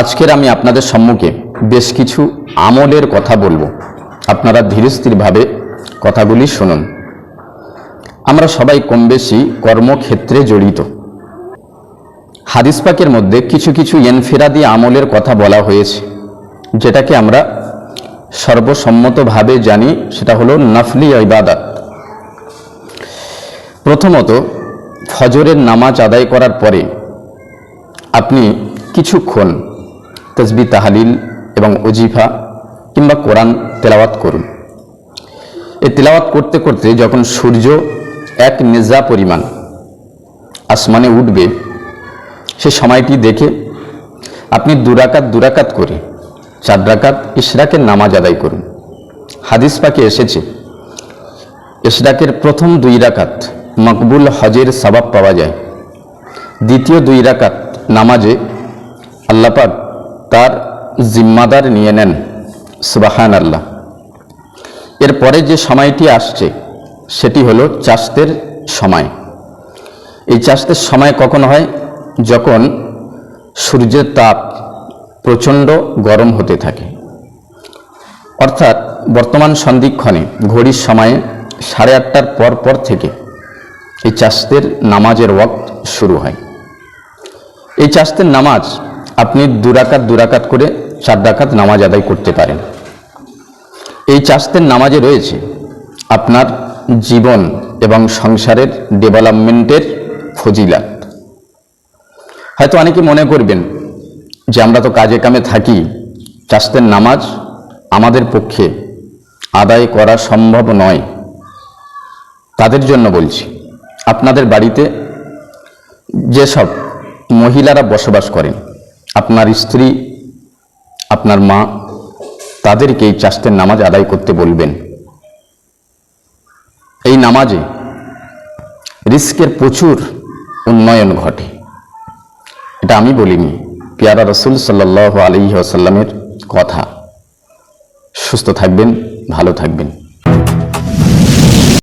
আজকের আমি আপনাদের সম্মুখে বেশ কিছু আমলের কথা বলব। আপনারা ধীরস্থিরভাবে কথাগুলি শুনুন। আমরা সবাই কম বেশি কর্মক্ষেত্রে জড়িত। হাদিস পাকের মধ্যে কিছু কিছু এনফেরাদি আমলের কথা বলা হয়েছে। যেটাকে আমরা সর্বসম্মতভাবে জানি, সেটা হলো নফলি ইবাদাত। প্রথমত, ফজরের নামাজ আদায় করার পরে আপনি কিছুক্ষণ তসবি, তাহালিল এবং অজিফা কিংবা কোরআন তেলাওয়াত করুন। এই তেলাওয়াত করতে করতে যখন সূর্য এক নেজা পরিমাণ আসমানে উঠবে, সে সময়টি দেখে আপনি দুরাকাত দুরাকাত করে চার ইশরাকের নামাজ আদায় করুন। হাদিস পাকে এসেছে, ইশরাকের প্রথম দুই রাকাত মকবুল হজের সবাব পাওয়া যায়। দ্বিতীয় দুই রাকাত নামাজে আল্লাপাক তার জিম্মাদার নিয়ে নেন। সুবাহান আল্লাহ এরপরে যে সময়টি আসছে, সেটি হলো চাষতের সময়। এই চাষতের সময় কখন হয়? যখন সূর্যের তাপ প্রচণ্ড গরম হতে থাকে। অর্থাৎ বর্তমান সন্ধিক্ষণে, ঘড়ির সময়ে সাড়ে আটটার পর পর থেকে এই চাষতের নামাজের ওয়াক্ত শুরু হয়। এই চাষতের নামাজ আপনি দুরাকাত দুরাকাত করে চার ডাকাত নামাজ আদায় করতে পারেন। এই চাষতের নামাজে রয়েছে আপনার জীবন এবং সংসারের ডেভেলপমেন্টের ফজিলাত। হয়তো অনেকে মনে করবেন যে আমরা তো কাজে কামে থাকি চাষতের নামাজ আমাদের পক্ষে আদায় করা সম্ভব নয়। তাদের জন্য বলছি, আপনাদের বাড়িতে যেসব মহিলারা বসবাস করেন আপনার স্ত্রী, আপনার মা, তাদেরকে এই চাষতের নামাজ আদায় করতে বলবেন। এই নামাজে রিস্কের প্রচুর উন্নয়ন ঘটে। এটা আমি বলিনি, পিয়ারা রসুল সাল্লাহ আলী আসাল্লামের কথা। সুস্থ থাকবেন, ভালো থাকবেন।